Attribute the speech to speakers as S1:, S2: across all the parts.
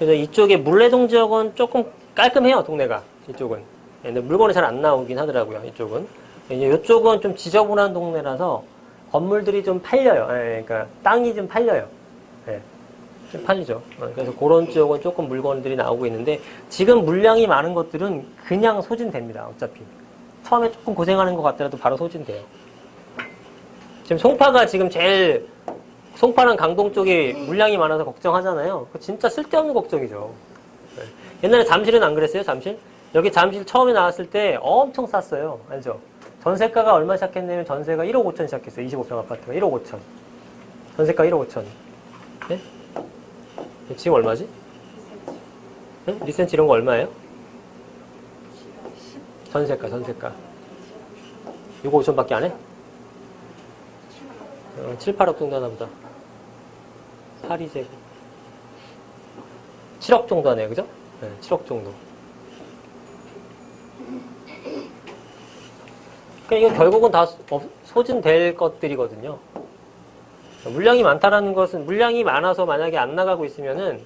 S1: 그래서 이쪽에 물레동 지역은 조금 깔끔해요, 동네가. 이쪽은. 예, 근데 물건이 잘 안 나오긴 하더라고요, 이쪽은. 이쪽은 좀 지저분한 동네라서 건물들이 좀 팔려요. 예, 그러니까 땅이 좀 팔려요. 예, 좀 팔리죠. 어, 그래서 그런 지역은 조금 물건들이 나오고 있는데 지금 물량이 많은 것들은 그냥 소진됩니다, 어차피. 처음에 조금 고생하는 것 같더라도 바로 소진돼요. 지금 송파가 지금 제일 송파랑 강동 쪽이 물량이 많아서 걱정하잖아요. 그 진짜 쓸데없는 걱정이죠. 네. 옛날에 잠실은 안 그랬어요? 잠실? 여기 잠실 처음에 나왔을 때 엄청 쌌어요. 알죠? 전세가가 얼마 시작했냐면 전세가 1억 5천 시작했어요. 25평 아파트가 1억 5천. 전세가 1억 5천. 네? 지금 얼마지? 네? 리센치 이런 거 얼마예요? 전세가, 전세가. 6억 5천밖에 안 해? 어, 7, 8억 정도 하나 보다. 8, 2제곱. 7억 정도 하네요. 그죠? 네, 7억 정도. 그러니까 이거 결국은 다 소- 소진될 것들이거든요. 물량이 많다라는 것은 물량이 많아서 만약에 안 나가고 있으면은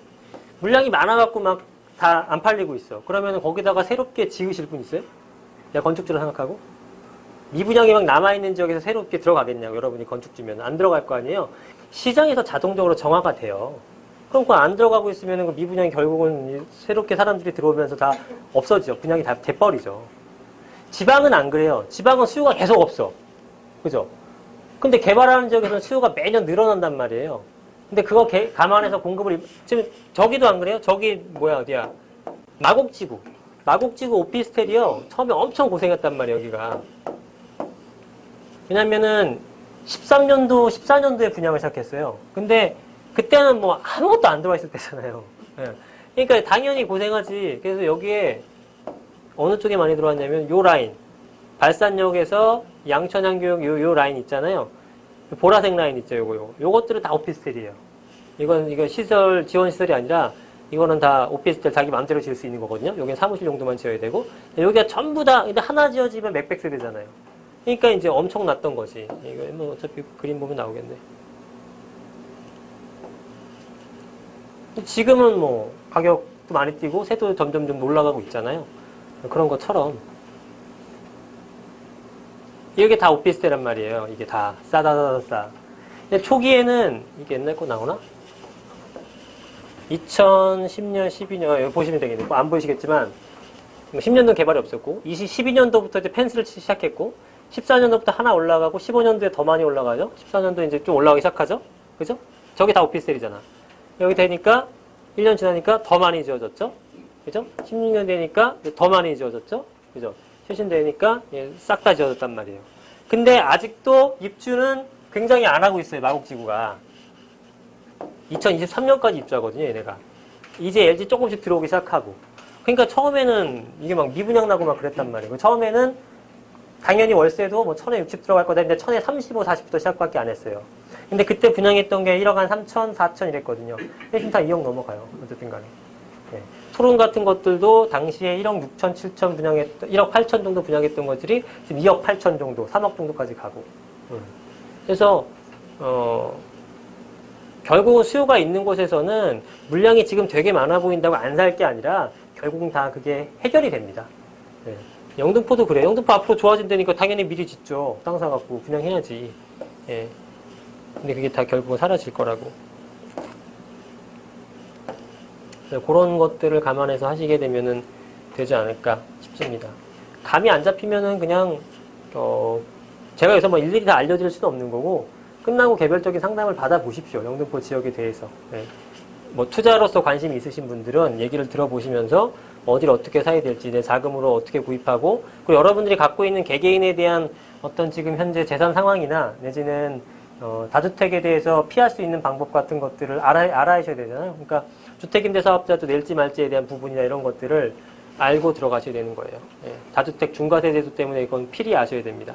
S1: 물량이 많아갖고 막 다 안 팔리고 있어. 그러면 거기다가 새롭게 지으실 분 있어요? 내가 건축주를 생각하고? 미분양이 막 남아있는 지역에서 새롭게 들어가겠냐고 여러분이 건축주면 안 들어갈 거 아니에요 시장에서 자동적으로 정화가 돼요. 그럼 그 안 들어가고 있으면 그 미분양이 결국은 새롭게 사람들이 들어오면서 다 없어지죠. 분양이 다 돼버리죠. 지방은 안 그래요. 지방은 수요가 계속 없어. 그죠? 근데 개발하는 지역에서는 수요가 매년 늘어난단 말이에요. 근데 그거 개- 감안해서 공급을 입- 지금 저기도 안 그래요? 저기 뭐야 어디야? 마곡지구. 마곡지구 오피스텔이요. 처음에 엄청 고생했단 말이에요 여기가. 왜냐면은 13년도, 14년도에 분양을 시작했어요. 근데 그때는 뭐 아무것도 안 들어와 있을 때잖아요. 예. 그러니까 당연히 고생하지. 그래서 여기에 어느 쪽에 많이 들어왔냐면 요 라인. 발산역에서 양천향교역 요, 요 라인 있잖아요. 요 보라색 라인 있죠, 요거, 요거. 요것들은 다 오피스텔이에요. 이건, 이거 시설, 지원 시설이 아니라 이거는 다 오피스텔 자기 마음대로 지을 수 있는 거거든요. 여기는 사무실 용도만 지어야 되고. 여기가 전부 다, 근데 하나 지어지면 맥백 세대잖아요. 그러니까 이제 엄청 났던 거지. 이거 뭐 어차피 그림 보면 나오겠네. 지금은 뭐 가격도 많이 뛰고 새도 점점 좀 올라가고 있잖아요. 그런 것처럼 이게 다 오피스텔란 말이에요. 이게 다 싸다다다 싸. 초기에는 이게 옛날 거 나오나? 2010년, 12년 여기 보시면 되겠네요. 안 보이시겠지만 10년도 개발이 없었고 20, 12년도부터 이제 펜스를 시작했고 14년도부터 하나 올라가고 15년도에 더 많이 올라가죠. 14년도 이제 좀 올라가기 시작하죠. 그죠? 저기 다 오피스텔이잖아. 여기 되니까 1년 지나니까 더 많이 지어졌죠. 그죠? 16년 되니까 더 많이 지어졌죠. 그죠? 최신 되니까 예, 싹 다 지어졌단 말이에요. 근데 아직도 입주는 굉장히 안 하고 있어요. 마곡지구가. 2023년까지 입주하거든요. 얘네가. 이제 LG 조금씩 들어오기 시작하고. 그러니까 처음에는 이게 막 미분양 나고 막 그랬단 말이에요. 처음에는 당연히 월세도 뭐 천에 60 들어갈 거다 했는데 천에 35, 40부터 시작밖에 안 했어요. 근데 그때 분양했던 게 1억 한 3천, 4천 이랬거든요. 지금 다 2억 넘어가요. 어쨌든 간에. 네. 토론 같은 것들도 당시에 1억 6천, 7천 분양했던, 1억 8천 정도 분양했던 것들이 지금 2억 8천 정도, 3억 정도까지 가고. 음. 그래서, 어, 결국은 수요가 있는 곳에서는 물량이 지금 되게 많아 보인다고 안 살 게 아니라 결국은 다 그게 해결이 됩니다. 네. 영등포도 그래요. 영등포 앞으로 좋아진다니까 당연히 미리 짓죠. 땅 사갖고 분양해야지. 예. 근데 그게 다 결국은 사라질 거라고. 그런 것들을 감안해서 하시게 되면은 되지 않을까 싶습니다. 감이 안 잡히면은 그냥 어 제가 여기서 뭐 일일이 다 알려드릴 수는 없는 거고 끝나고 개별적인 상담을 받아 보십시오. 영등포 지역에 대해서. 예. 뭐 투자로서 관심이 있으신 분들은 얘기를 들어보시면서 어디를 어떻게 사야 될지, 내 자금으로 어떻게 구입하고, 그리고 여러분들이 갖고 있는 개개인에 대한 어떤 지금 현재 재산 상황이나 내지는 어, 다주택에 대해서 피할 수 있는 방법 같은 것들을 알아, 알아야셔야 되잖아요. 그러니까 주택임대 사업자도 낼지 말지에 대한 부분이나 이런 것들을 알고 들어가셔야 되는 거예요. 예. 다주택 중과세 제도 때문에 이건 필히 아셔야 됩니다.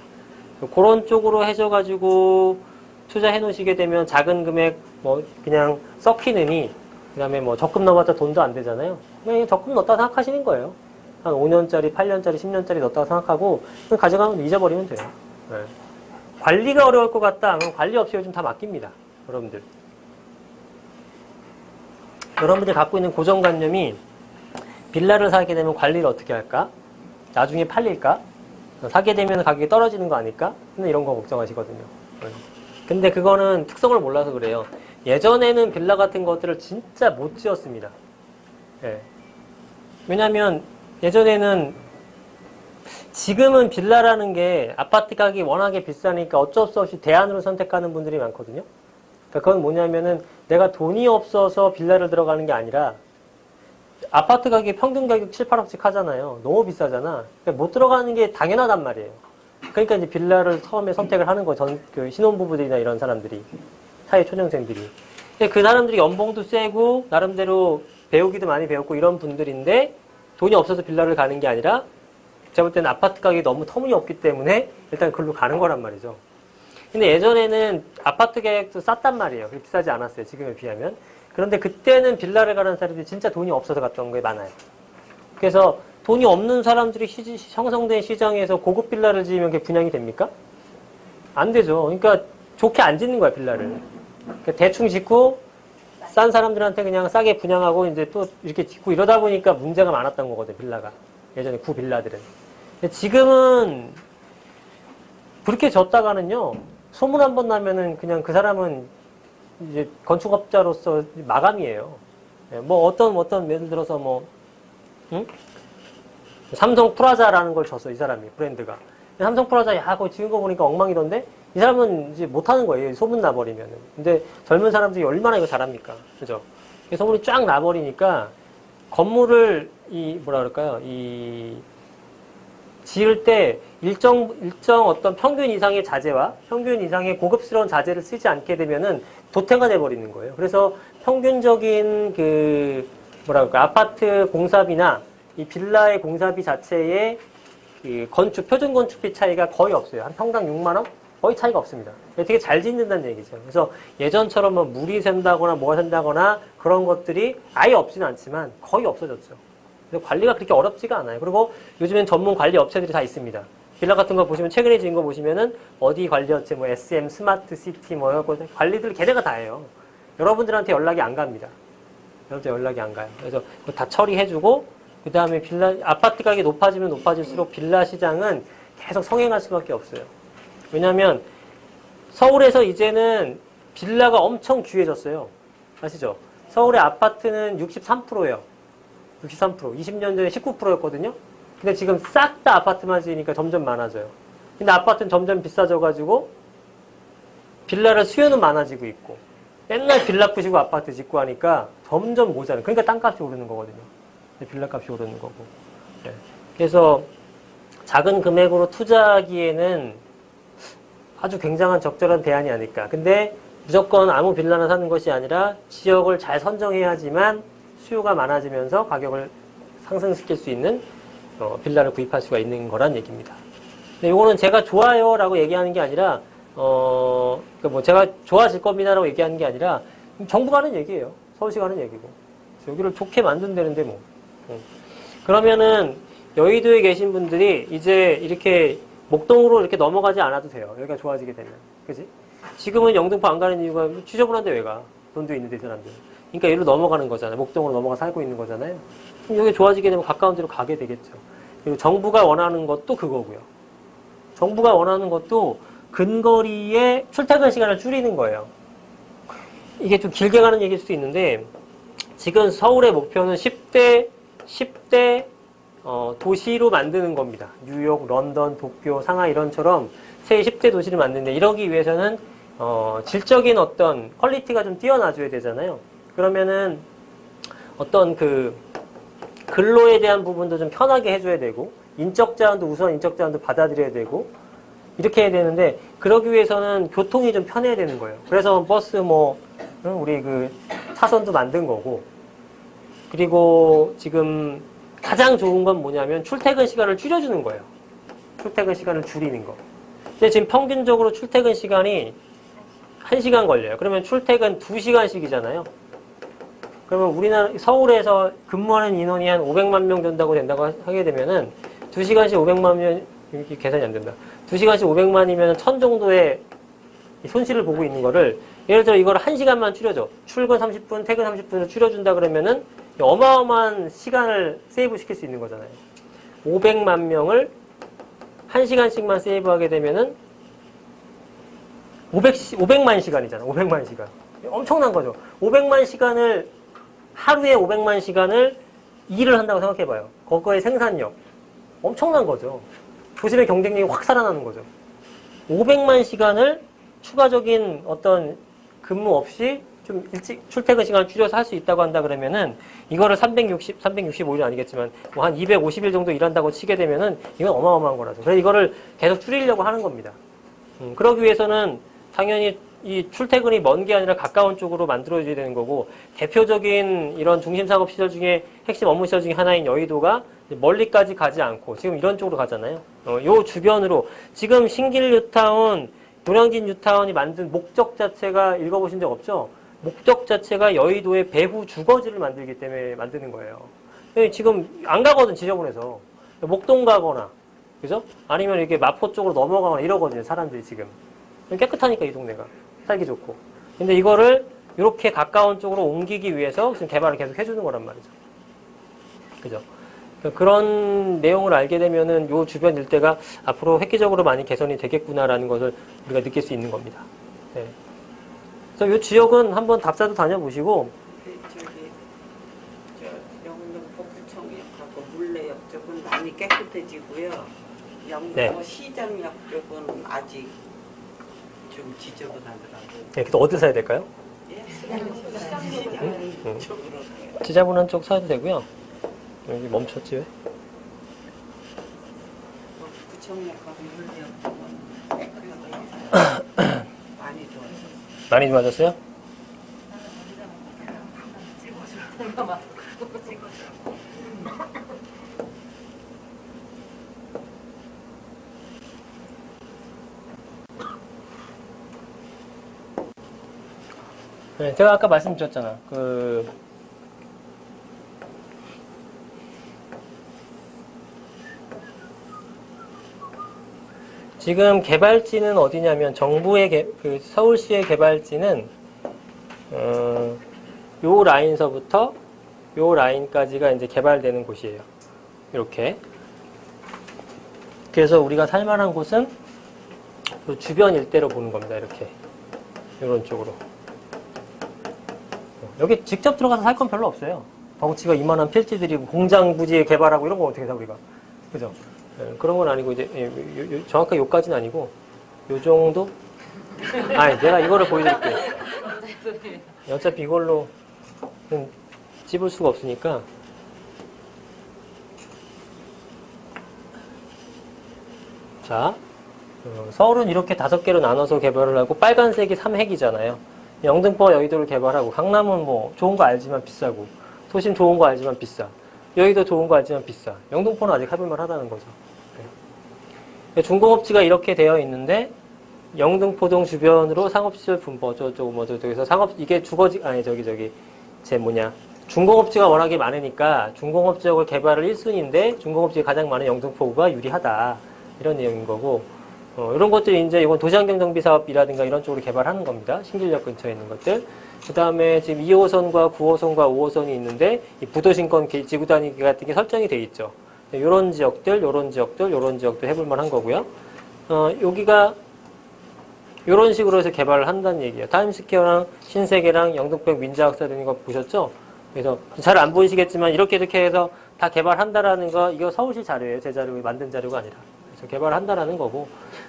S1: 그런 쪽으로 해셔가지고 투자해 놓으시게 되면 작은 금액 뭐 그냥 썩히느니 그 다음에 뭐 적금 넣어봤자 돈도 안 되잖아요. 그냥 적금 넣었다 생각하시는 거예요. 한 5년짜리, 8년짜리, 10년짜리 넣었다고 생각하고 그냥 가져가면 잊어버리면 돼요. 네. 관리가 어려울 것 같다. 그럼 관리 없이 요즘 다 맡깁니다. 여러분들. 여러분들이 갖고 있는 고정관념이 빌라를 사게 되면 관리를 어떻게 할까? 나중에 팔릴까? 사게 되면 가격이 떨어지는 거 아닐까? 이런 거 걱정하시거든요. 근데 그거는 특성을 몰라서 그래요. 예전에는 빌라 같은 것들을 진짜 못 지었습니다. 예. 왜냐면 예전에는 지금은 빌라라는 게 아파트 가격이 워낙에 비싸니까 어쩔 수 없이 대안으로 선택하는 분들이 많거든요. 그러니까 그건 뭐냐면은 내가 돈이 없어서 빌라를 들어가는 게 아니라 아파트 가격이 평균 가격 7, 8억씩 하잖아요. 너무 비싸잖아. 그러니까 못 들어가는 게 당연하단 말이에요. 그러니까 이제 빌라를 처음에 선택을 하는 거, 전, 그 신혼부부들이나 이런 사람들이, 사회 초년생들이. 그 사람들이 연봉도 세고, 나름대로 배우기도 많이 배웠고, 이런 분들인데, 돈이 없어서 빌라를 가는 게 아니라, 제가 볼 때는 아파트 가격이 너무 터무니없기 때문에, 일단 글로 가는 거란 말이죠. 근데 예전에는 아파트 가격도 쌌단 말이에요. 그렇게 비싸지 않았어요. 지금에 비하면. 그런데 그때는 빌라를 가는 사람들이 진짜 돈이 없어서 갔던 게 많아요. 그래서 돈이 없는 사람들이 시- 형성된 시장에서 고급 빌라를 지으면 그게 분양이 됩니까? 안 되죠. 그러니까 좋게 안 짓는 거야, 빌라를. 그러니까 대충 짓고 싼 사람들한테 그냥 싸게 분양하고 이제 또 이렇게 짓고 이러다 보니까 문제가 많았던 거거든, 빌라가. 예전에 구 빌라들은. 지금은 그렇게 졌다가는요, 소문 한 번 나면은 그냥 그 사람은 이제 건축업자로서 마감이에요. 예, 뭐 어떤 어떤 예를 들어서 뭐 응? 삼성 프라자라는 걸 줬어 이 사람이 브랜드가 삼성 프라자 야 그거 지은 거 보니까 엉망이던데 이 사람은 이제 못하는 거예요. 소문 나버리면은. 근데 젊은 사람들이 얼마나 이거 잘합니까? 그죠? 이 소문이 쫙 나버리니까 건물을 이 뭐라 그럴까요? 이 지을 때 일정 일정 어떤 평균 이상의 자재와 평균 이상의 고급스러운 자재를 쓰지 않게 되면은 도태가 돼 버리는 거예요. 그래서 평균적인 그 뭐라 그럴까 아파트 공사비나 이 빌라의 공사비 자체의 그 건축 표준 건축비 차이가 거의 없어요. 한 평당 6만 원 거의 차이가 없습니다. 되게 잘 짓는다는 얘기죠. 그래서 예전처럼 뭐 물이 샌다거나 뭐가 샌다거나 그런 것들이 아예 없지는 않지만 거의 없어졌죠. 관리가 그렇게 어렵지가 않아요. 그리고 요즘엔 전문 관리 업체들이 다 있습니다. 빌라 같은 거 보시면 최근에 지은 거 보시면은 어디 관리 업체 뭐 SM 스마트 시티 뭐 이런 거 관리들 걔네가 다 해요. 여러분들한테 연락이 안 갑니다. 여러분들 연락이 안 가요. 그래서 다 처리해주고 그 다음에 빌라 아파트 가격이 높아지면 높아질수록 빌라 시장은 계속 성행할 수밖에 없어요. 왜냐하면 서울에서 이제는 빌라가 엄청 귀해졌어요. 아시죠? 서울의 아파트는 63%예요. 63%. 20년 전에 19%였거든요. 근데 지금 싹 다 아파트만 지으니까 점점 많아져요. 근데 아파트는 점점 비싸져가지고 빌라를 수요는 많아지고 있고 맨날 빌라 부시고 아파트 짓고 하니까 점점 모자라. 그러니까 땅값이 오르는 거거든요. 빌라 값이 오르는 거고. 네. 그래서 작은 금액으로 투자하기에는 아주 굉장한 적절한 대안이 아닐까. 근데 무조건 아무 빌라나 사는 것이 아니라 지역을 잘 선정해야지만 수요가 많아지면서 가격을 상승시킬 수 있는 어, 빌라를 구입할 수가 있는 거란 얘기입니다. 근데 이거는 제가 좋아요라고 얘기하는 게 아니라 어, 그뭐 제가 좋아질 겁니다라고 얘기하는 게 아니라 정부가 하는 얘기예요. 서울시가 하는 얘기고. 여기를 좋게 만든다는데 뭐. 어. 그러면은 여의도에 계신 분들이 이제 이렇게 목동으로 이렇게 넘어가지 않아도 돼요. 여기가 좋아지게 되면. 그지? 지금은 영등포 안 가는 이유가 지저분한데 왜 가? 돈도 있는데 이 사람들. 그러니까 여기로 넘어가는 거잖아요. 목동으로 넘어가 살고 있는 거잖아요. 여기 좋아지게 되면 가까운 데로 가게 되겠죠. 그리고 정부가 원하는 것도 그거고요. 정부가 원하는 것도 근거리의 출퇴근 시간을 줄이는 거예요. 이게 좀 길게 가는 얘기일 수도 있는데 지금 서울의 목표는 10대 10대 어, 도시로 만드는 겁니다. 뉴욕, 런던, 도쿄, 상하이 이런처럼 세계 10대 도시를 만드는데 이러기 위해서는 어, 질적인 어떤 퀄리티가 좀 뛰어나줘야 되잖아요. 그러면은 어떤 그 근로에 대한 부분도 좀 편하게 해줘야 되고 인적 제한도 우선 인적 제한도 받아들여야 되고 이렇게 해야 되는데 그러기 위해서는 교통이 좀 편해야 되는 거예요. 그래서 버스 뭐 응, 우리 그 차선도 만든 거고 그리고 지금 가장 좋은 건 뭐냐면 출퇴근 시간을 줄여주는 거예요. 출퇴근 시간을 줄이는 거. 근데 지금 평균적으로 출퇴근 시간이 1시간 걸려요. 그러면 출퇴근 2시간씩이잖아요. 그러면 우리나라 서울에서 근무하는 인원이 한 500만 명 된다고 된다고 하게 되면은 2시간씩 500만 명 이렇게 계산이 안 된다. 2시간씩 500만이면 1000 정도의 이 손실을 보고 있는 거를 예를 들어 이걸 한 시간만 줄여줘. 출근 30분, 퇴근 30분을 줄여준다 그러면은 어마어마한 시간을 세이브 시킬 수 있는 거잖아요. 500만 명을 한 시간씩만 세이브하게 되면은 500, 500만 시간이잖아. 500만 시간. 엄청난 거죠. 500만 시간을 하루에 500만 시간을 일을 한다고 생각해봐요. 그거의 생산력 엄청난 거죠. 도심의 경쟁력이 확 살아나는 거죠. 500만 시간을 추가적인 어떤 근무 없이 좀 일찍 출퇴근 시간을 줄여서 할 수 있다고 한다 그러면은 이거를 360, 365일 아니겠지만 뭐 한 250일 정도 일한다고 치게 되면은 이건 어마어마한 거라서. 그래서 이거를 계속 줄이려고 하는 겁니다. 음, 그러기 위해서는 당연히 이 출퇴근이 먼 게 아니라 가까운 쪽으로 만들어줘야 되는 거고 대표적인 이런 중심 작업 시설 중에 핵심 업무 시설 중에 하나인 여의도가 멀리까지 가지 않고 지금 이런 쪽으로 가잖아요. 어, 요 주변으로 지금 신길 뉴타운, 노량진 뉴타운이 만든 목적 자체가 읽어보신 적 없죠? 목적 자체가 여의도의 배후 주거지를 만들기 때문에 만드는 거예요. 예, 지금 안 가거든 지저분해서 목동 가거나 그죠? 아니면 이렇게 마포 쪽으로 넘어가거나 이러거든요 사람들이 지금 깨끗하니까 이 동네가 살기 좋고 근데 이거를 이렇게 가까운 쪽으로 옮기기 위해서 지금 개발을 계속 해주는 거란 말이죠 그죠? 그런 내용을 알게 되면은 요 주변 일대가 앞으로 획기적으로 많이 개선이 되겠구나라는 것을 우리가 느낄 수 있는 겁니다. 네. 그래서 요 지역은 한번 답사도 다녀보시고
S2: 그 저기 저 영동 복구청역하고 물레역 쪽은 많이 깨끗해지고요. 영동
S1: 네.
S2: 시장역 쪽은 아직 좀 지저분하더라고요.
S1: 네, 그래서 어디 사야 될까요?
S2: 예? 시장
S1: 음.
S2: 쪽으로
S1: 지저분한 쪽 사도 되고요. 여기 멈췄지 왜?
S2: 구청역하고 물레역 쪽은 깨끗해요.
S1: 많이 좋아졌어요? 네, 제가 아까 말씀드렸잖아. 그 지금 개발지는 어디냐면 정부의 개- 그 서울시의 개발지는 어, 요 라인서부터 요 라인까지가 이제 개발되는 곳이에요. 이렇게. 그래서 우리가 살만한 곳은 요 주변 일대로 보는 겁니다. 이렇게. 이런 쪽으로. 어, 여기 직접 들어가서 살 건 별로 없어요. 덩치가 이만한 필지들이고 공장 부지에 개발하고 이런 거 어떻게 사 우리가. 그죠? 예, 그런 건 아니고 이제 예, 요- 요- 정확하게 요까지는 아니고 요 정도? 아니 내가 이거를 보여드릴게요. 어차피 이걸로 는 찝을 수가 없으니까 자 어, 서울은 이렇게 다섯 개로 나눠서 개발을 하고 빨간색이 3핵이잖아요. 영등포 여의도를 개발하고 강남은 뭐 좋은 거 알지만 비싸고 도심 좋은 거 알지만 비싸. 여의도 좋은 거 알지만 비싸. 영등포는 아직 해볼만 하다는 거죠. 네. 중공업지가 이렇게 되어 있는데 영등포동 주변으로 상업시설 분포 저쪽 뭐 저쪽에서 상업 이게 주거지 아니 저기 저기 제 뭐냐. 중공업지가 워낙에 많으니까 중공업 지역을 개발을 1순위인데 중공업지가 가장 많은 영등포구가 유리하다. 이런 내용인 거고. 어, 이런 것들이 이제 이건 도시환경 정비 사업이라든가 이런 쪽으로 개발하는 겁니다. 신길역 근처에 있는 것들. 그 다음에 지금 2호선과 9호선과 5호선이 있는데 이 부도심권 기- 지구 단위 같은 게 설정이 돼 있죠 이런 지역들 이런 지역들 이런 지역들 해볼 만 한 거고요 어, 여기가 이런 식으로 해서 개발을 한다는 얘기예요. 타임스퀘어랑 신세계랑 영등포역 민자학사 되는 거 보셨죠? 그래서 잘 안 보이시겠지만 이렇게 이렇게 해서 다 개발한다라는 거 이거 서울시 자료예요. 제 자료 만든 자료가 아니라. 그래서 개발한다라는 거고.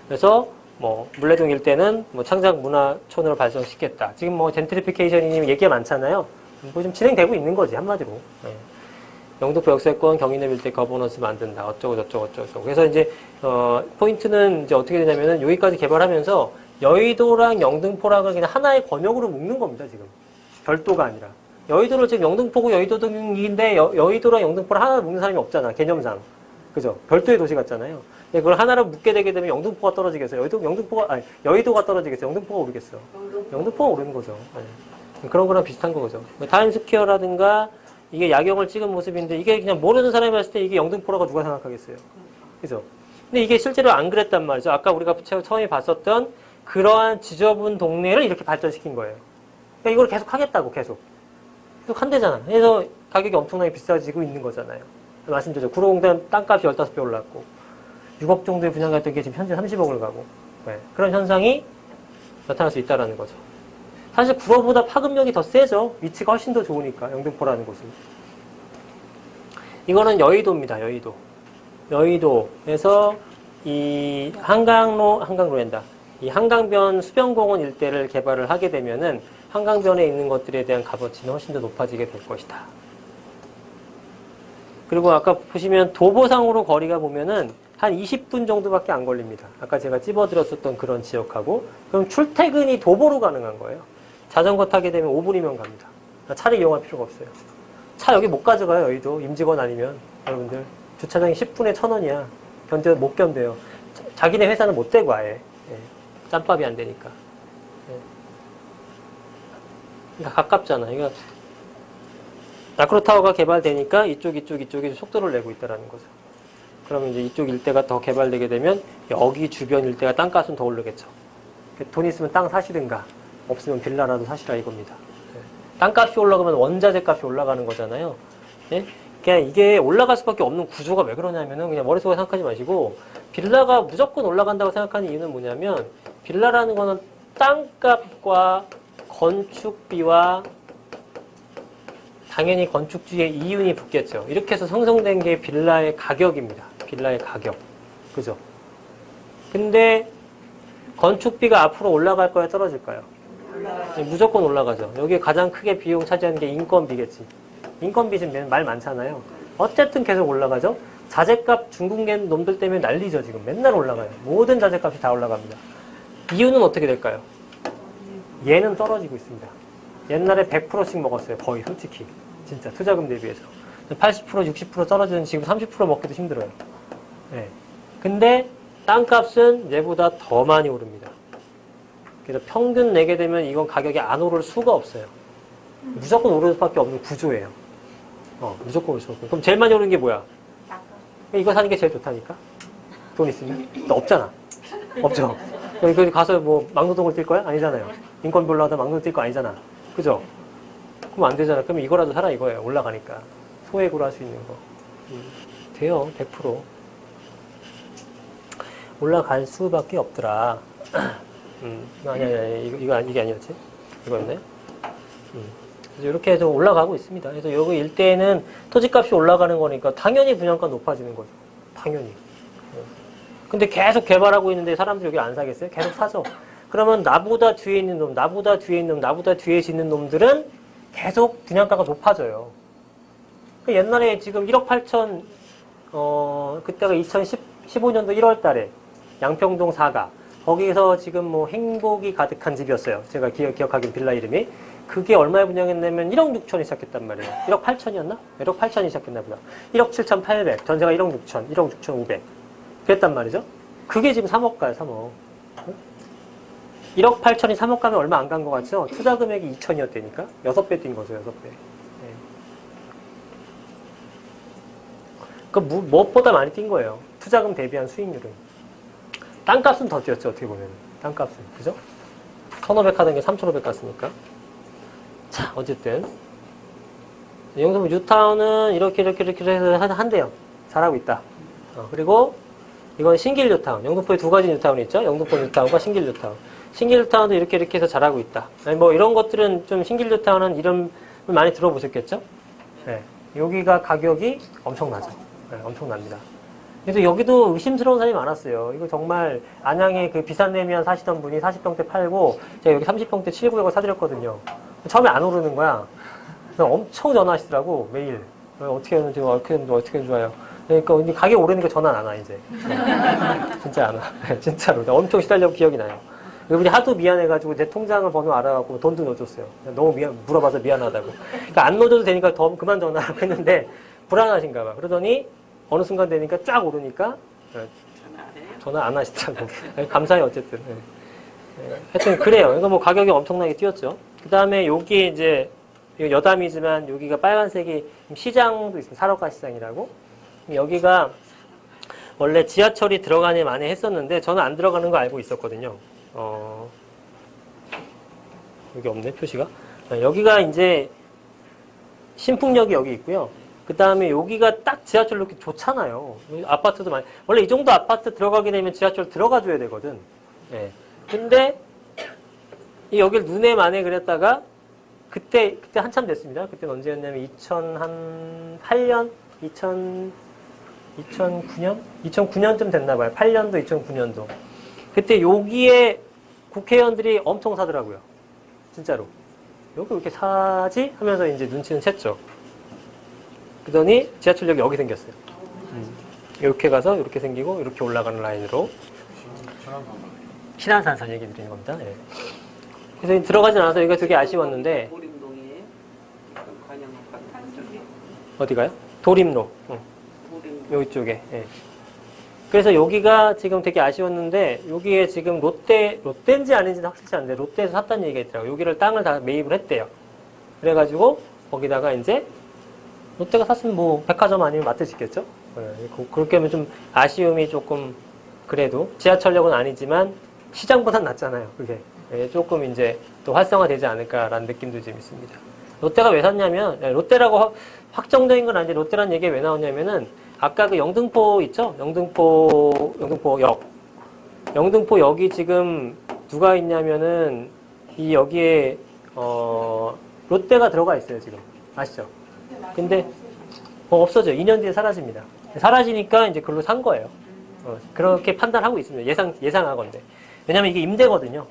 S1: 그래서 뭐 물레동 일대는 뭐 창작 문화촌으로 발전시켰다. 지금 뭐 젠트리피케이션이 얘기가 많잖아요. 뭐 좀 진행되고 있는 거지 한마디로. 예. 영등포 역세권 경인읍 일대 거버넌스 만든다. 어쩌고 저쩌고 어쩌고. 그래서 이제 어, 포인트는 이제 어떻게 되냐면은 여기까지 개발하면서 여의도랑 영등포랑을 그냥 하나의 권역으로 묶는 겁니다, 지금. 별도가 아니라. 여의도를 지금 영등포구 여의도동인데 여, 여의도랑 영등포를 하나 묶는 사람이 없잖아, 개념상. 그죠? 별도의 도시 같잖아요. 그걸 하나로 묶게 되게 되면 영등포가 떨어지겠어요. 여의도, 영등포가, 아니, 여의도가 떨어지겠어요. 영등포가 오르겠어. 영등포가 오르는 거죠. 네. 그런 거랑 비슷한 거죠. 타임스퀘어라든가 이게 야경을 찍은 모습인데 이게 그냥 모르는 사람이 봤을 때 이게 영등포라고 누가 생각하겠어요. 그죠? 근데 이게 실제로 안 그랬단 말이죠. 아까 우리가 처음에 봤었던 그러한 지저분 동네를 이렇게 발전시킨 거예요. 그러니까 이걸 계속 하겠다고 계속. 계속 한대잖아. 그래서 가격이 엄청나게 비싸지고 있는 거잖아요. 말씀드렸죠. 구로공단 땅값이 15배 올랐고 6억 정도의 분양갔던 게 지금 현재 30억을 가고 네. 그런 현상이 나타날 수 있다는 거죠. 사실 구로보다 파급력이 더 세죠. 위치가 훨씬 더 좋으니까 영등포라는 곳은. 이거는 여의도입니다. 여의도. 여의도에서 이 한강로 한강로랜다. 이 한강변 수변공원 일대를 개발을 하게 되면은 한강변에 있는 것들에 대한 값어치는 훨씬 더 높아지게 될 것이다. 그리고 아까 보시면 도보상으로 거리가 보면은 한 20분 정도밖에 안 걸립니다. 아까 제가 찝어드렸었던 그런 지역하고 그럼 출퇴근이 도보로 가능한 거예요. 자전거 타게 되면 5분이면 갑니다. 차를 이용할 필요가 없어요. 차 여기 못 가져가요. 여의도 임직원 아니면 여러분들 주차장이 10분에 천 원이야. 견뎌 못 견뎌요. 자- 자기네 회사는 못 대고 아예 예. 짬밥이 안 되니까. 예. 그러니까 가깝잖아. 그러니까 나크로타워가 개발되니까 이쪽 이쪽 이쪽에 속도를 내고 있다라는 거죠. 그러면 이제 이쪽 일대가 더 개발되게 되면 여기 주변 일대가 땅값은 더 오르겠죠. 돈 있으면 땅 사시든가 없으면 빌라라도 사시라 이겁니다. 예. 땅값이 올라가면 원자재 값이 올라가는 거잖아요. 예? 그냥 이게 올라갈 수밖에 없는 구조가 왜 그러냐면은 그냥 머릿속에 생각하지 마시고 빌라가 무조건 올라간다고 생각하는 이유는 뭐냐면 빌라라는 거는 땅값과 건축비와 당연히 건축주의 이윤이 붙겠죠. 이렇게 해서 형성된 게 빌라의 가격입니다. 빌라의 가격. 그죠? 근데 건축비가 앞으로 올라갈 거야 떨어질까요? 네, 무조건 올라가죠. 여기에 가장 크게 비용 차지하는 게 인건비겠지. 인건비 지금 말 많잖아요. 어쨌든 계속 올라가죠. 자재값 중국 낸 놈들 때문에 난리죠 지금. 맨날 올라가요. 모든 자재값이 다 올라갑니다. 이유는 어떻게 될까요? 얘는 떨어지고 있습니다. 옛날에 100%씩 먹었어요. 거의 솔직히. 진짜 투자금 대비해서. 80% 60% 떨어지는 지금 30% 먹기도 힘들어요. 네. 근데 땅값은 얘보다 더 많이 오릅니다. 그래서 평균 내게 되면 이건 가격이 안 오를 수가 없어요. 무조건 오를 수밖에 없는 구조예요. 어, 무조건 오를 수 없고. 그럼 제일 많이 오르는 게 뭐야? 이거 사는 게 제일 좋다니까? 돈 있으면? 너 없잖아. 없죠? 여기 가서 뭐 막노동을 뛸 거야? 아니잖아요. 인건비 올라가다 막노동 뛸 거 아니잖아. 그죠? 그럼 안 되잖아. 그럼 이거라도 사라 이거예요. 올라가니까. 소액으로 할 수 있는 거. 음, 돼요. 100%. 올라갈 수밖에 없더라. 음, 아니, 아니, 아니, 이거, 이거, 이게 아니었지? 이거였네? 음. 그래서 이렇게 해서 올라가고 있습니다. 그래서 여기 일대에는 토지값이 올라가는 거니까 당연히 분양가 높아지는 거죠. 당연히. 음. 근데 계속 개발하고 있는데 사람들이 여기 안 사겠어요? 계속 사죠. 그러면 나보다 뒤에 있는 놈, 나보다 뒤에 있는 놈, 나보다 뒤에 있는 놈들은 계속 분양가가 높아져요. 그 옛날에 지금 1억 8천, 어, 그때가 2015년도 1월 달에 양평동 4가, 거기서 지금 뭐 행복이 가득한 집이었어요. 제가 기억, 기억하기엔 빌라 이름이. 그게 얼마에 분양했냐면 1억 6천이 시작했단 말이에요. 1억 8천이었나? 1억 8천이 시작했나 보다. 1억 7천 8백, 전세가 1억 6천, 1억 6천 5백. 그랬단 말이죠. 그게 지금 3억 가요, 3억. 1억 8천이 3억 가면 얼마 안 간 것 같죠? 투자 금액이 2천이었다니까? 6배 뛴 거죠, 6배. 네. 그 무- 무엇보다 많이 뛴 거예요. 투자금 대비한 수익률은. 땅값은 더 뛰었죠, 어떻게 보면. 땅값은. 그죠? 1,500 하던 게 3,500 갔으니까. 자, 어쨌든. 뭐 뉴타운은 이렇게, 이렇게, 이렇게 해서 한- 한대요. 잘하고 있다. 어, 그리고 이건 신길 뉴타운. 영등포에 두 가지 뉴타운이 있죠. 영등포 뉴타운과 신길 뉴타운. 신길 뉴타운도 이렇게 이렇게 해서 잘하고 있다. 아니, 뭐 이런 것들은 좀 신길 뉴타운은 이름을 많이 들어보셨겠죠? 네. 여기가 가격이 엄청나죠. 네, 엄청납니다. 그래서 여기도 의심스러운 사람이 많았어요. 이거 정말 안양에 그 비싼 내면 사시던 분이 40평대 팔고 제가 여기 30평대 7구역을 사드렸거든요. 처음에 안 오르는 거야. 엄청 전화하시더라고 매일. 어, 어떻게 하면 좋아, 어떻게 하면 어떻게 하면 좋아요. 그러니까 이제 가격 오르니까 전화 안 와 이제. 진짜 안 와. 진짜로. 내가 엄청 시달려고 기억이 나요. 그분이 하도 미안해가지고 내 통장을 번호 알아갖고 돈도 넣어줬어요. 너무 미안, 물어봐서 미안하다고. 그러니까 안 넣어줘도 되니까 더 그만 전화하라고 했는데 불안하신가 봐. 그러더니 어느 순간 되니까 쫙 오르니까 예,
S2: 전화 안
S1: 하시더라고. 감사해요, 어쨌든. 예. 예, 하여튼 그래요. 이거 뭐 가격이 엄청나게 뛰었죠. 그 다음에 여기 이제 여담이지만 여기가 빨간색이 시장도 있습니다. 사러가 시장이라고. 여기가 원래 지하철이 들어가니 많이 했었는데 저는 안 들어가는 거 알고 있었거든요. 어, 여기 없네, 표시가. 어, 여기가 이제 신풍역이 여기 있고요. 그 다음에 여기가 딱 지하철로 이렇게 좋잖아요. 아파트도 많이. 원래 이 정도 아파트 들어가게 되면 지하철 들어가 줘야 되거든. 예. 근데 이 여길 눈에 만에 그랬다가 그때 그때 한참 됐습니다. 그때 언제였냐면 2008년, 2000 2009년, 2009년쯤 됐나 봐요. 8년도, 2009년도. 그때 여기에 국회의원들이 엄청 사더라고요. 진짜로. 여기 왜 이렇게 사지? 하면서 이제 눈치는 챘죠. 그러더니 지하철역이 여기 생겼어요. 음. 이렇게 가서 이렇게 생기고 이렇게 올라가는 라인으로 신안산선 얘기 드리는 겁니다. 예. 그래서 들어가진 않아서 여기가 되게 아쉬웠는데
S2: 쪽에
S1: 어디가요? 도림로. 응.
S2: 도림동.
S1: 이쪽에. 예. 그래서 여기가 지금 되게 아쉬웠는데 여기에 지금 롯데 롯데인지 아닌지는 확실치 않은데 롯데에서 샀다는 얘기가 있더라고요. 여기를 땅을 다 매입을 했대요. 그래가지고 거기다가 이제 롯데가 샀으면 뭐 백화점 아니면 마트 짓겠죠. 예, 그- 그렇게 하면 좀 아쉬움이 조금 그래도 지하철역은 아니지만 시장보단 낫잖아요. 그게 예, 조금 이제 또 활성화되지 않을까라는 느낌도 좀 있습니다. 롯데가 왜 샀냐면 예, 롯데라고 확- 확정적인 건 아닌데 롯데라는 얘기가 왜 나오냐면은 아까 그 영등포 있죠? 영등포 영등포역 영등포역이 지금 누가 있냐면은 이 여기에 어 롯데가 들어가 있어요 지금 아시죠? 근데 어, 없어져요. 2년 뒤에 사라집니다. 사라지니까 이제 그걸로 산 거예요. 어, 그렇게 판단하고 있습니다. 예상 예상하건데 왜냐면 이게 임대거든요.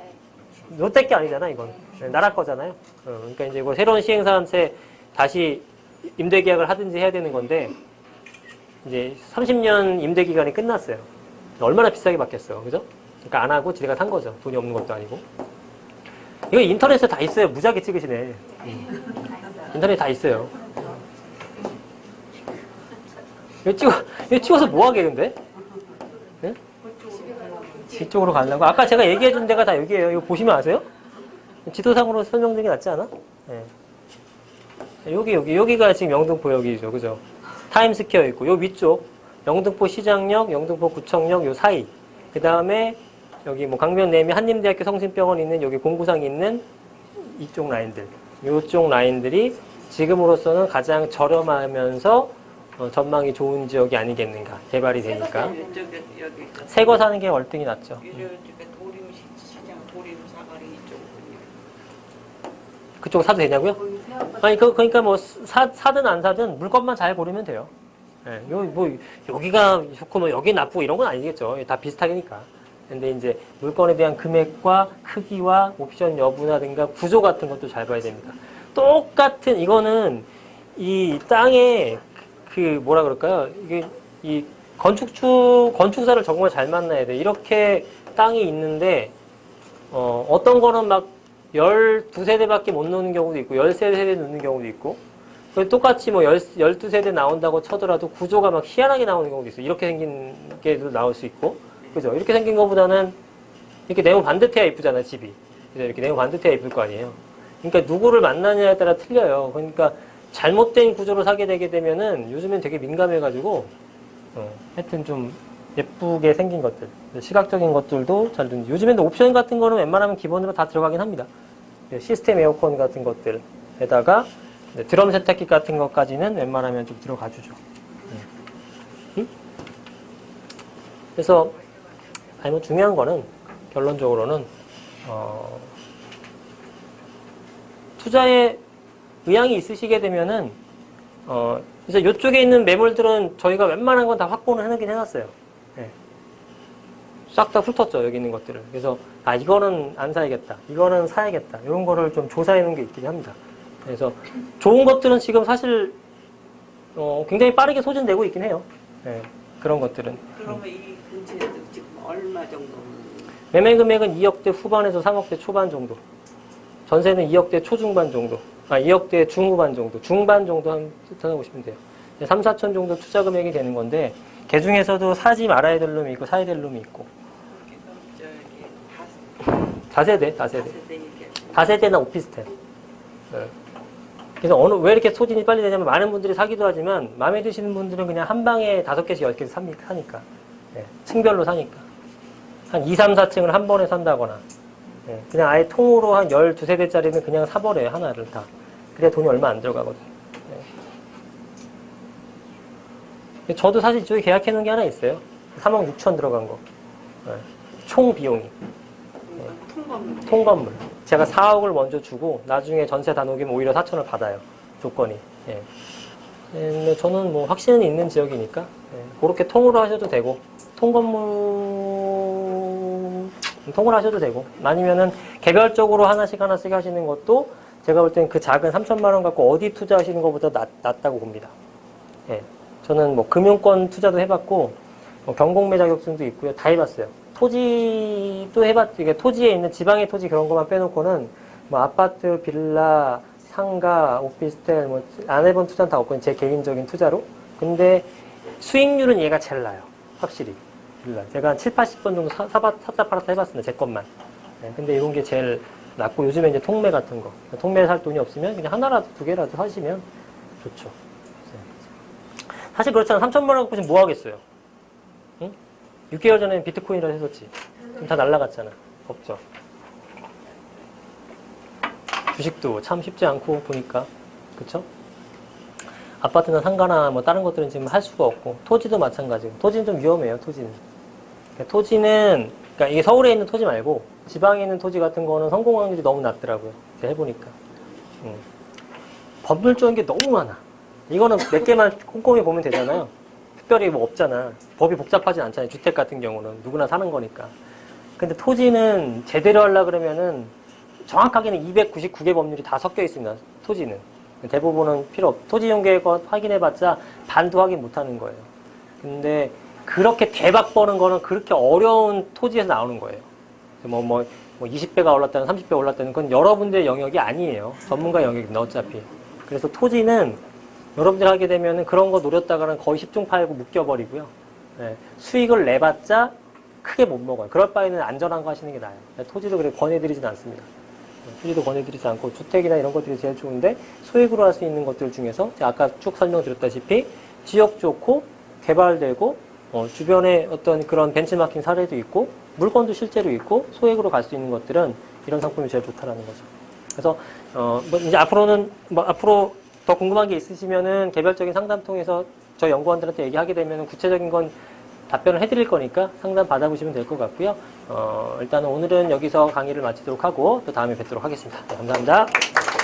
S1: 롯데 게 아니잖아 이건 네, 나라 거잖아요. 어, 그러니까 이제 뭐 새로운 시행사한테 다시 임대 계약을 하든지 해야 되는 건데 이제 30년 임대 기간이 끝났어요. 얼마나 비싸게 받겠어요, 그죠? 그러니까 안 하고 지네가 산 거죠. 돈이 없는 것도 아니고. 이거 인터넷에 다 있어요. 무지하게 찍으시네. 음. 인터넷에 다 있어요. 이거 찍어, 이거 찍어서 뭐 하게 근데? 네? 뒤쪽으로 가려고? 아까 제가 얘기해 준 데가 다 여기에요. 이거 보시면 아세요? 지도상으로 설명드린 게 낫지 않아? 네. 여기, 여기, 여기가 지금 영등포 역이죠. 그죠? 타임스퀘어 있고, 요 위쪽, 영등포 시장역, 영등포 구청역 요 사이. 그 다음에 여기 뭐 강변 내미 한림대학교 성심병원 있는 여기 공구상 있는 이쪽 라인들. 요쪽 라인들이 지금으로서는 가장 저렴하면서 어, 전망이 좋은 지역이 아니겠는가. 개발이 되니까.
S2: 이쪽에 여기
S1: 새거 사는 게 월등히 낫죠.
S2: 이쪽은요.
S1: 그쪽 사도 되냐고요? 아니 그 그러니까 뭐 사, 사든 안 사든 물건만 잘 고르면 돼요. 예, 요, 뭐 여기가 좋고 뭐 여기 나쁘고 이런 건 아니겠죠. 다 비슷하니까. 근데 이제 물건에 대한 금액과 크기와 옵션 여부라든가 구조 같은 것도 잘 봐야 됩니다. 똑같은 이거는 이 땅에 그 뭐라 그럴까요? 이게 이 건축주 건축사를 정말 잘 만나야 돼. 이렇게 땅이 있는데 어, 어떤 거는 막 12세대밖에 못 놓는 경우도 있고 13세대 놓는 경우도 있고 똑같이 뭐 10, 12세대 나온다고 쳐더라도 구조가 막 희한하게 나오는 경우도 있어요. 이렇게 생긴 게도 나올 수 있고 그죠? 이렇게 생긴 것보다는 이렇게 네모 반듯해야 이쁘잖아요, 집이. 이렇게 네모 반듯해야 이쁠 거 아니에요. 그러니까 누구를 만나냐에 따라 틀려요. 그러니까 잘못된 구조로 사게 되게 되면은 요즘엔 되게 민감해가지고 어, 하여튼 좀 예쁘게 생긴 것들, 시각적인 것들도 잘 듣는. 요즘에는 옵션 같은 거는 웬만하면 기본으로 다 들어가긴 합니다. 예, 시스템 에어컨 같은 것들에다가 네, 드럼 세탁기 같은 것까지는 웬만하면 좀 들어가 주죠. 음. 음? 그래서 아니 뭐 중요한 거는 결론적으로는 어, 투자에 의향이 있으시게 되면은 어, 그래서 이쪽에 있는 매물들은 저희가 웬만한 건 다 확보는 해놓긴 해놨어요. 예. 싹다 훑었죠, 여기 있는 것들을. 그래서, 아, 이거는 안 사야겠다. 이거는 사야겠다. 이런 거를 좀 조사해 놓은 게 있긴 합니다. 그래서, 좋은 것들은 지금 사실, 어, 굉장히 빠르게 소진되고 있긴 해요. 예, 그런 것들은.
S2: 그러면 이 근처에도 지금 얼마 정도?
S1: 매매 금액은 2억대 후반에서 3억대 초반 정도. 전세는 2억대 초중반 정도. 아, 2억대 중후반 정도. 중반 정도 한, 찾아보시면 돼요. 3, 4천 정도 투자 금액이 되는 건데, 그 중에서도 사지 말아야 될 놈이 있고, 사야 될 놈이 있고. 다세대,
S2: 다
S1: 다세대. 다세대나 오피스텔. 네. 그래서 어느, 왜 이렇게 소진이 빨리 되냐면 많은 분들이 사기도 하지만 마음에 드시는 분들은 그냥 한 방에 다섯 개씩 열 개씩 삽니까? 사니까. 네. 층별로 사니까. 한 2, 3, 4층을 한 번에 산다거나 예, 그냥 아예 통으로 한 12세대짜리는 그냥 사버려요 하나를 다 그래야 돈이 얼마 안 들어가거든요 예. 저도 사실 이쪽에 계약해 놓은 게 하나 있어요 3억 6천 들어간 거 예. 총 비용이
S2: 통과물.
S1: 통건물 제가 4억을 먼저 주고 나중에 전세 다 녹이면 오히려 4천을 받아요 조건이 예. 예, 근데 저는 뭐 확신이 있는 지역이니까 예, 그렇게 통으로 하셔도 되고 통건물 통으로 하셔도 되고 아니면은 개별적으로 하나씩 하나씩 하시는 것도 제가 볼땐그 작은 3천만 원 갖고 어디 투자하시는 것보다 낫, 낫다고 봅니다. 예, 저는 뭐 금융권 투자도 해봤고 뭐 경공매 자격증도 있고요. 다 해봤어요. 토지도 해봤, 이게 토지에 있는 지방의 토지 그런 것만 빼놓고는 뭐 아파트, 빌라, 상가, 오피스텔 뭐 안 해본 투자는 다 없고 제 개인적인 투자로. 근데 수익률은 얘가 제일 나요. 확실히. 빌라. 제가 한 7, 80번 정도 사, 사봤, 샀다 팔았다 해봤습니다. 제 것만. 네, 근데 이런 게 제일 낫고 요즘에 이제 통매 같은 거. 통매 살 돈이 없으면 그냥 하나라도 두 개라도 하시면 좋죠. 네. 사실 그렇잖아. 3천만 원 갖고 지금 뭐 하겠어요? 응? 6개월 전에 비트코인이라 했었지. 지금 다 날라갔잖아. 없죠. 주식도 참 쉽지 않고 보니까. 그쵸? 아파트나 상가나 뭐 다른 것들은 지금 할 수가 없고 토지도 마찬가지고 토지는 좀 위험해요 토지는 그러니까 토지는 그러니까 이게 서울에 있는 토지 말고 지방에 있는 토지 같은 거는 성공 확률이 너무 낮더라고요 제가 해보니까 음. 법률적인 게 너무 많아 이거는 몇 개만 꼼꼼히 보면 되잖아요 특별히 뭐 없잖아 법이 복잡하진 않잖아요 주택 같은 경우는 누구나 사는 거니까 근데 토지는 제대로 하려 그러면은 정확하게는 299개 법률이 다 섞여 있습니다 토지는 대부분은 필요 없. 토지 용계획 확인해봤자 반도 확인 못하는 거예요. 근데 그렇게 대박 버는 거는 그렇게 어려운 토지에서 나오는 거예요. 뭐, 뭐, 뭐 20배가 올랐다는 30배 올랐다는 건 여러분들의 영역이 아니에요. 전문가 영역입니다. 어차피. 그래서 토지는 여러분들이 하게 되면은 그런 거 노렸다가는 거의 10중 팔고 묶여버리고요. 예, 수익을 내봤자 크게 못 먹어요. 그럴 바에는 안전한 거 하시는 게 나아요. 토지도 그렇게 권해드리진 않습니다. 투지도 권해드리지 않고 주택이나 이런 것들이 제일 좋은데 소액으로 할 수 있는 것들 중에서 아까 쭉 설명드렸다시피 지역 좋고 개발되고 어, 주변에 어떤 그런 벤치마킹 사례도 있고 물건도 실제로 있고 소액으로 갈 수 있는 것들은 이런 상품이 제일 좋다라는 거죠. 그래서 어, 뭐 이제 앞으로는 뭐 앞으로 더 궁금한 게 있으시면은 개별적인 상담 통해서 저 연구원들한테 얘기하게 되면은 구체적인 건 답변을 해드릴 거니까 상담 받아보시면 될 것 같고요. 어, 일단은 오늘은 여기서 강의를 마치도록 하고 또 다음에 뵙도록 하겠습니다. 네, 감사합니다.